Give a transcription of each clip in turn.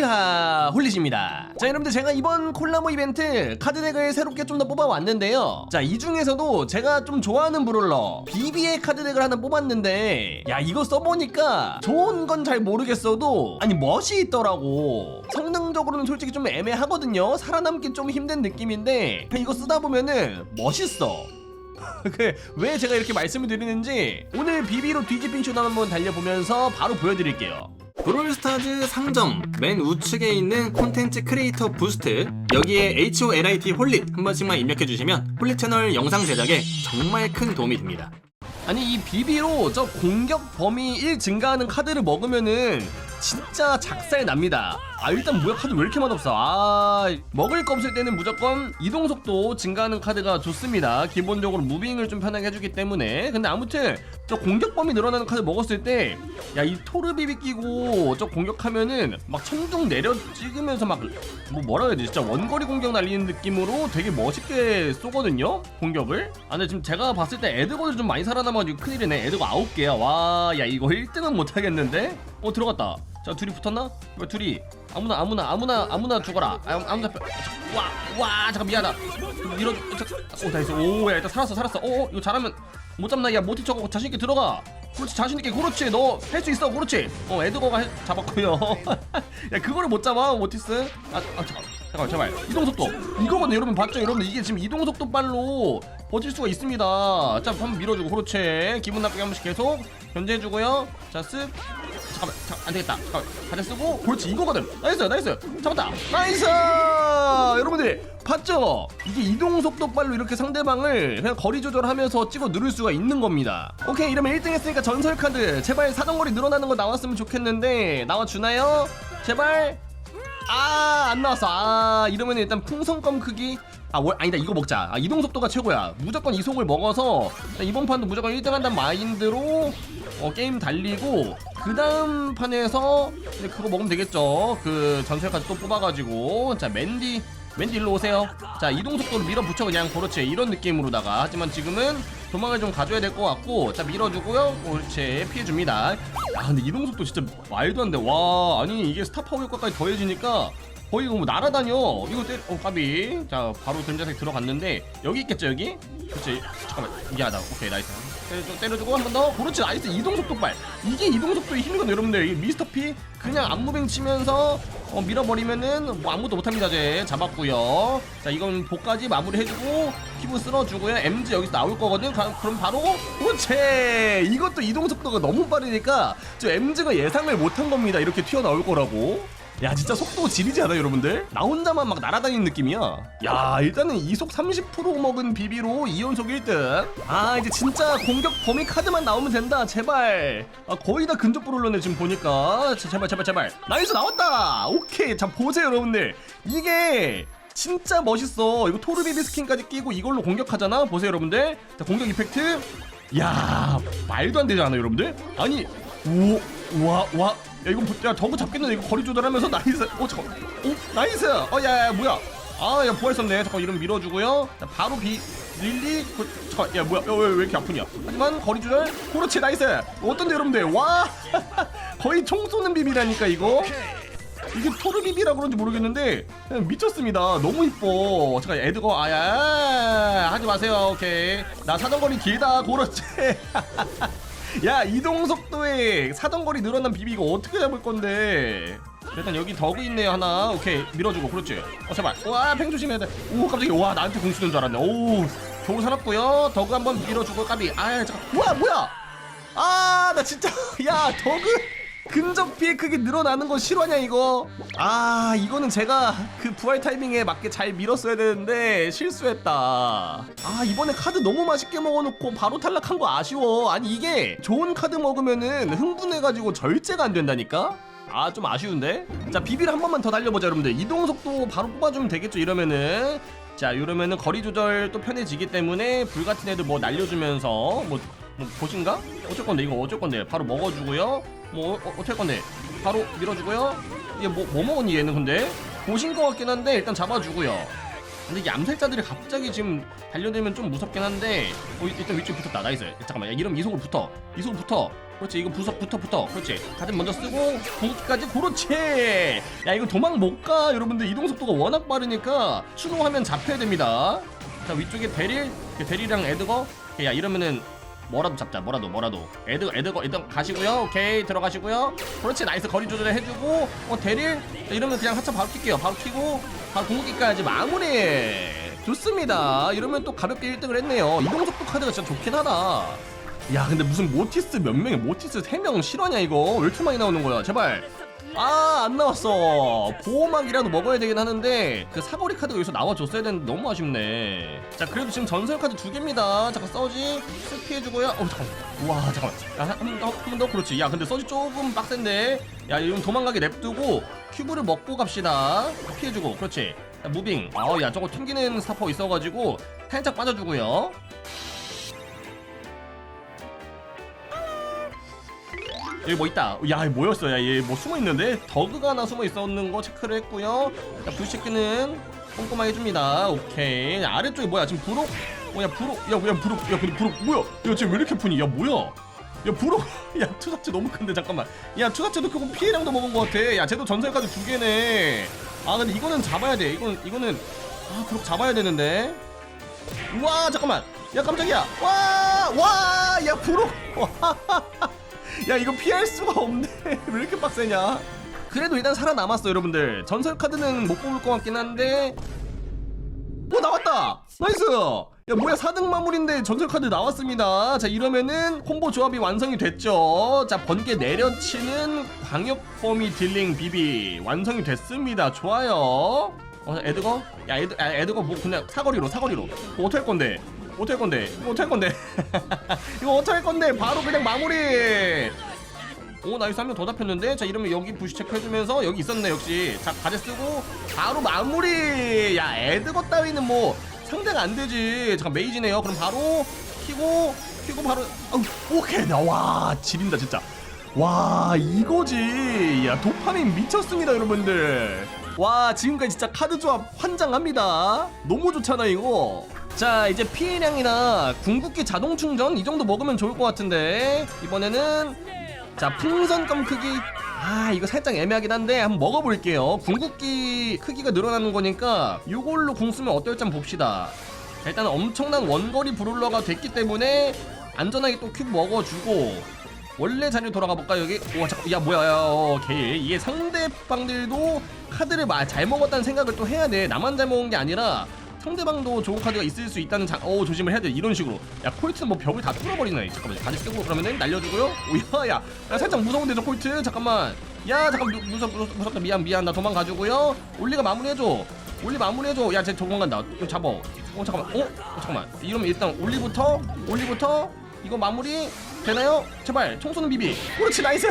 홀라 홀리십니다. 자 여러분들 제가 이번 콜라보 이벤트 카드덱을 새롭게 좀 더 뽑아왔는데요. 자 이 중에서도 제가 좀 좋아하는 브롤러 비비의 카드덱을 하나 뽑았는데 야 이거 써보니까 좋은 건 잘 모르겠어도 아니 멋이 있더라고. 성능적으로는 솔직히 좀 애매하거든요. 살아남기 좀 힘든 느낌인데 이거 쓰다 보면은 멋있어. 그왜 제가 이렇게 말씀을 드리는지 오늘 비비로 뒤집힌 쇼도 한번 달려보면서 바로 보여드릴게요 브롤스타즈 상점 맨 우측에 있는 콘텐츠 크리에이터 부스트 여기에 HOLIT 홀릿 한 번씩만 입력해 주시면 홀릿 채널 영상 제작에 정말 큰 도움이 됩니다. 아니 이 비비로 저 공격 범위 1 증가하는 카드를 먹으면은 진짜 작살 납니다. 아 일단 무역 카드 왜 이렇게 맛없어? 아 먹을 거 없을 때는 무조건 이동 속도 증가하는 카드가 좋습니다. 기본적으로 무빙을 좀 편하게 해주기 때문에. 근데 아무튼 저 공격 범위 늘어나는 카드 먹었을 때 야 이 토르 비비 끼고 저 공격하면은 막 천둥 내려 찍으면서 막 뭐 뭐라 해야 되지? 진짜 원거리 공격 날리는 느낌으로 되게 멋있게 쏘거든요. 공격을. 아 근데 지금 제가 봤을 때 에드거를 좀 많이 살아남아가지고 큰일이네. 에드거 9개야. 와, 야 이거 1등은 못하겠는데? 어 들어갔다. 자 둘이 붙었나? 왜 둘이 아무나 아무나 아무나 아무나 죽어라. 아, 아무나 와와 잠깐 미안하다. 밀어. 오 나이스. 오야 일단 살았어 살았어. 어 이거 잘하면 못 잡나? 야 모티 저거 자신 있게 들어가. 그렇지 자신 있게 그렇지 너 할 수 있어 그렇지. 어 에드거가 해- 잡았고요. 야 그거를 못 잡아 모티스. 아, 아 잠깐 잠깐 제발 이동 속도 이거거든 여러분 봤죠 여러분 이게 지금 이동 속도 빨로 버틸 수가 있습니다. 자 한번 밀어주고 그렇지. 기분 나쁘게 한 번씩 계속 견제해주고요. 자 쓱. 잠깐만 잠, 안 되겠다 잠깐만 가자 쓰고 그렇지 이거거든 나이스 나이스 잡았다 나이스 여러분들 봤죠 이게 이동 속도 빨로 이렇게 상대방을 그냥 거리 조절하면서 찍어 누를 수가 있는 겁니다 오케이 이러면 1등 했으니까 전설 카드 제발 사정거리 늘어나는 거 나왔으면 좋겠는데 나와주나요 제발 아, 안 나왔어. 아, 이러면 일단 풍선껌 크기. 아, 월, 아니다. 이거 먹자. 아, 이동 속도가 최고야. 무조건 이속을 먹어서 이번 판도 무조건 1등 한다는 마인드로 어, 게임 달리고 그 다음 판에서 이제 그거 먹으면 되겠죠. 그 전설까지 또 뽑아가지고 자 맨디 맨디 일로 오세요. 자 이동 속도를 밀어붙여 그냥 그렇지 이런 느낌으로다가 하지만 지금은 도망을 좀 가져야 될 것 같고 자 밀어주고요. 그렇지 피해줍니다. 야 근데 이동 속도 진짜 말도 안 돼. 와 아니 이게 스타 파워 효과까지 더해지니까 거의 뭐 날아다녀. 이거 때, 어 까비. 자 바로 등자색 들어갔는데 여기 있겠죠 여기? 그렇지. 잠깐만 미안하다. 오케이 나이스. 때려, 좀 때려주고 한 번 더. 그렇지 나이스 이동 속도 빨. 이게 이동 속도의 힘이거든 여러분들. 이 미스터 피 그냥 안무빙 치면서 어, 밀어버리면은 뭐 아무도 못합니다 제 잡았고요. 자 이건 복까지 마무리해주고 피부 쓸어주고요. MG 여기서 나올 거거든. 가- 그럼 바로 그렇지. 이것도 이동 속도가 너무 빠르니까 저 MG가 예상을 못한 겁니다. 이렇게 튀어나올 거라고. 야 진짜 속도 지리지 않아 여러분들? 나 혼자만 막 날아다니는 느낌이야. 야 일단은 이속 30% 먹은 비비로 2연속 1등. 아 이제 진짜 공격 범위 카드만 나오면 된다 제발. 아 거의 다 근접 브롤러네 지금 보니까. 제- 제발 제발 제발. 나이스 나왔다! 오케이 자 보세요 여러분들. 이게 진짜 멋있어. 이거 토르비비 스킨까지 끼고 이걸로 공격하잖아? 보세요 여러분들. 자 공격 이펙트. 야 말도 안 되지 않아 여러분들? 아니 오와와 야 이거 야 저거 잡겠는데 이거 거리 조절하면서 나이스. 오 잠깐 오 나이스. 어야야 뭐야? 아야 부활 썼네. 잠깐 이름 밀어주고요. 자, 바로 비 릴리 그, 잠깐 야 뭐야? 왜, 왜, 왜 이렇게 아프냐? 하지만 거리 조절. 그렇지 나이스. 어떤데 여러분들? 와! 거의 총 쏘는 비비라니까 이거. 이게 토르비비라 그런지 모르겠는데 그냥 미쳤습니다. 너무 이뻐. 잠깐 에드거 아야 하지 마세요. 오케이. 나 사정거리 길다. 그렇지. 야 이동 속도에 사정거리 늘어난 비비 이거 어떻게 잡을 건데? 일단 여기 더그 있네요 하나. 오케이 밀어주고 그렇지. 어 제발. 와팽 조심해야 돼. 오 깜짝이야. 와 나한테 공 쓰는 줄 알았네. 오 겨우 살았고요. 더그 한번 밀어주고 까비. 아 잠깐. 우와 뭐야? 아 나 진짜 야 더그. 근접 피해 크기 늘어나는 거 실화냐 이거? 아 이거는 제가 그 부활 타이밍에 맞게 잘 밀었어야 되는데 실수했다. 아 이번에 카드 너무 맛있게 먹어놓고 바로 탈락한 거 아쉬워. 아니 이게 좋은 카드 먹으면은 흥분해가지고 절제가 안 된다니까? 아 좀 아쉬운데? 자 비비를 한 번만 더 달려보자 여러분들 이동 속도 바로 뽑아주면 되겠죠 이러면은 자 이러면은 거리 조절 또 편해지기 때문에 불 같은 애들 뭐 날려주면서 뭐, 뭐 보신가? 어쩔 건데 이거 어쩔 건데 바로 먹어주고요 뭐 어, 어쩔 건데 바로 밀어주고요. 이게 뭐, 뭐 먹었니 얘는 근데? 보신 것 같긴 한데 일단 잡아주고요. 근데 이게 암살자들이 갑자기 지금 달려들면 좀 무섭긴 한데 어, 일단 위쪽에 붙었다. 나이스. 잠깐만 야, 이러면 이속으로 붙어. 이속으로 붙어. 그렇지 이거 부서 붙어 붙어. 그렇지. 가든 먼저 쓰고 궁극기까지 그렇지 야 이거 도망 못 가. 여러분들 이동 속도가 워낙 빠르니까 추노하면 잡혀야 됩니다. 자 위쪽에 베릴 그 베릴이랑 에드거? 야 이러면은 뭐라도 잡자 뭐라도 뭐라도. 에드 에드거 에드 가시고요. 오케이 들어가시고요. 그렇지 나이스 거리 조절 해주고. 어 자, 이러면 그냥 하차 바로 킬게요. 바로 키고 바로 궁극기까지 마무리. 좋습니다. 이러면 또 가볍게 1등을 했네요. 이동 속도 카드가 진짜 좋긴 하다. 야 근데 무슨 모티스 몇 명이 모티스 3명 실화냐 이거? 왜 이렇게 많이 나오는 거야? 제발 아 안 나왔어. 보호막이라도 먹어야 되긴 하는데 그 사거리 카드가 여기서 나와줬어야 되는데 너무 아쉽네. 자 그래도 지금 전설 카드 두 개입니다. 잠깐 서지. 쓱 피해주고요. 어 잠깐만. 우와 잠깐만. 야 한번 더 그렇지. 야 근데 서지 조금 빡센데. 야 이건 도망가게 냅두고 큐브를 먹고 갑시다. 피해주고. 그렇지. 자, 무빙. 아야 저거 튕기는 사퍼 있어가지고 살짝 빠져주고요 여기 뭐 있다. 야, 뭐였어? 야, 얘 뭐 숨어 있는데? 더그가 하나 숨어 있었는 거 체크를 했고요. 자, 불시크는 꼼꼼하게 해줍니다. 오케이. 야, 아래쪽에 뭐야? 지금 부록? 어, 야, 부록. 야, 야, 부록. 야, 근데 부록 뭐야? 야, 지금 왜 이렇게 푸니? 야, 뭐야? 야, 부록. 야, 투사체 너무 큰데 잠깐만. 야, 투사체도 크고 피해량도 먹은 것 같아. 야, 쟤도 전설까지 두 개네. 아, 근데 이거는 잡아야 돼. 이건 이거는 아, 부록 잡아야 되는데. 우와, 잠깐만. 야, 깜짝이야. 와, 와, 야, 부록. 와. 야 이거 피할 수가 없네. 왜 이렇게 빡세냐? 그래도 일단 살아남았어 여러분들. 전설 카드는 못 뽑을 것 같긴 한데. 오 나왔다! 나이스! 야 뭐야 4등 마무리인데 전설 카드 나왔습니다. 자 이러면은 콤보 조합이 완성이 됐죠. 자 번개 내려치는 광역 범위 딜링 비비 완성이 됐습니다. 좋아요. 어 에드거? 야 에드 아, 에드거 뭐 그냥 사거리로 사거리로. 뭐 어떻게 할 건데 어떻게 할 건데 이거 어떻게 할 건데. 이거 어떻게 할 건데? 바로 그냥 마무리. 오 나이스. 한 명 더 잡혔는데? 자 이러면 여기 부시 체크해주면서 여기 있었네 역시. 자 가제 쓰고 바로 마무리. 야 에드거 따위는 뭐 상대가 안 되지. 잠깐 메이지네요. 그럼 바로 키고 키고 바로 어, 오케이. 나와 지린다 진짜. 와 이거지. 야 도파민 미쳤습니다 여러분들. 와 지금까지 진짜 카드 조합 환장합니다. 너무 좋잖아 이거 자 이제 피해량이나 궁극기 자동 충전 이 정도 먹으면 좋을 것 같은데 이번에는 자 풍선껌 크기. 아 이거 살짝 애매하긴 한데 한번 먹어볼게요. 궁극기 크기가 늘어나는 거니까 이걸로 궁 쓰면 어떨지 한번 봅시다. 자, 일단 엄청난 원거리 브롤러가 됐기 때문에 안전하게 또 큐브 먹어주고 원래 자리로 돌아가 볼까 여기? 와 잠깐 야 뭐야 야 오케이. 이게 상대방들도 카드를 마- 잘 먹었다는 생각을 또 해야 돼. 나만 잘 먹은 게 아니라 상대방도 좋은 카드가 있을 수 있다는 장, 어 조심을 해야 돼. 이런 식으로. 야 콜트는 뭐 벽을 다 뚫어버리네. 잠깐만 가지 쓰고 그러면은 날려주고요. 오야야 야, 야, 살짝 무서운데 저 콜트? 잠깐만. 야 잠깐 무, 무섭 무섭 무섭다. 미안 미안. 나 도망가주고요. 올리가 마무리해줘. 올리 마무리해줘. 야 쟤 도망간다. 이거 잡아. 어 잠깐만. 어? 어 잠깐만. 이러면 일단 올리부터 올리부터 이거 마무리 되나요? 제발 청소는 비비. 그렇지 나이스.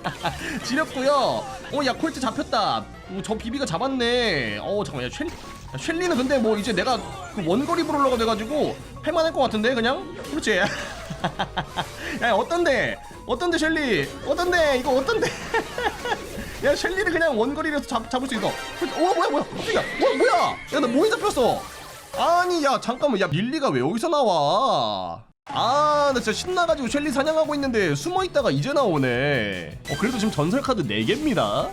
지렸고요. 어야 콜트 잡혔다. 오, 저 비비가 잡았네. 어 잠깐만. 야 쉘, 야, 쉘리는 근데 뭐 이제 내가 그 원거리 브롤러가 돼가지고 할만할 것 같은데 그냥? 그렇지. 야 어떤데? 어떤데 쉘리 어떤데? 이거 어떤데? 야 쉘리를 그냥 원거리에서 잡, 잡을 수 있어. 어 뭐야 뭐야? 어 뭐야 야? 나 뭐에 잡혔어. 아니 야 잠깐만. 야 릴리가 왜 여기서 나와? 아, 나 진짜 신나가지고 셸리 사냥하고 있는데 숨어 있다가 이제 나오네. 어, 그래도 지금 전설 카드 4개입니다.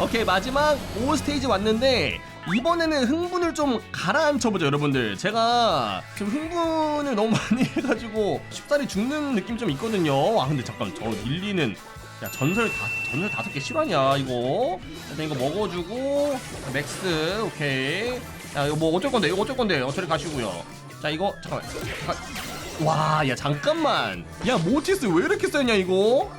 오케이, 마지막 5스테이지 왔는데, 이번에는 흥분을 좀 가라앉혀보죠, 여러분들. 제가 지금 흥분을 너무 많이 해가지고 쉽사리 죽는 느낌 좀 있거든요. 아, 근데 잠깐, 저 릴리는. 야, 전설 다, 전설 다섯 개 실화냐, 이거? 일단 이거 먹어주고, 맥스, 오케이. 야, 이거 뭐 어쩔 건데, 이거 어쩔 건데, 어쩔 가시고요. 자, 이거, 잠깐만. 가- 와, 야 잠깐만. 야 모티스 왜 이렇게 세냐 이거?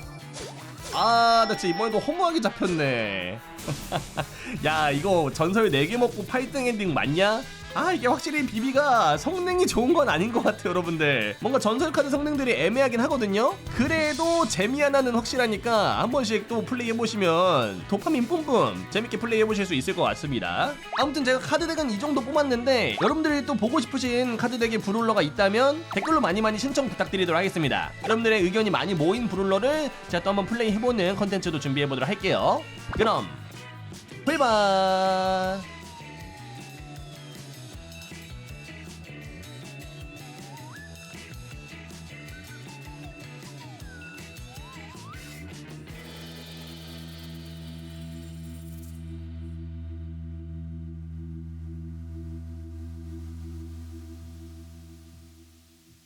아, 나 진짜 이번에도 허무하게 잡혔네. 야, 이거 전설 4개 먹고 8등 엔딩 맞냐? 아, 이게 확실히 비비가 성능이 좋은 건 아닌 것 같아요, 여러분들. 뭔가 전설 카드 성능들이 애매하긴 하거든요? 그래도 재미 하나는 확실하니까 한 번씩 또 플레이해보시면 도파민 뿜뿜 재밌게 플레이해보실 수 있을 것 같습니다. 아무튼 제가 카드덱은 이 정도 뽑았는데 여러분들이 또 보고 싶으신 카드덱의 브롤러가 있다면 댓글로 많이 많이 신청 부탁드리도록 하겠습니다. 여러분들의 의견이 많이 모인 브롤러를 제가 또 한번 플레이해보는 컨텐츠도 준비해보도록 할게요. 그럼, 불바!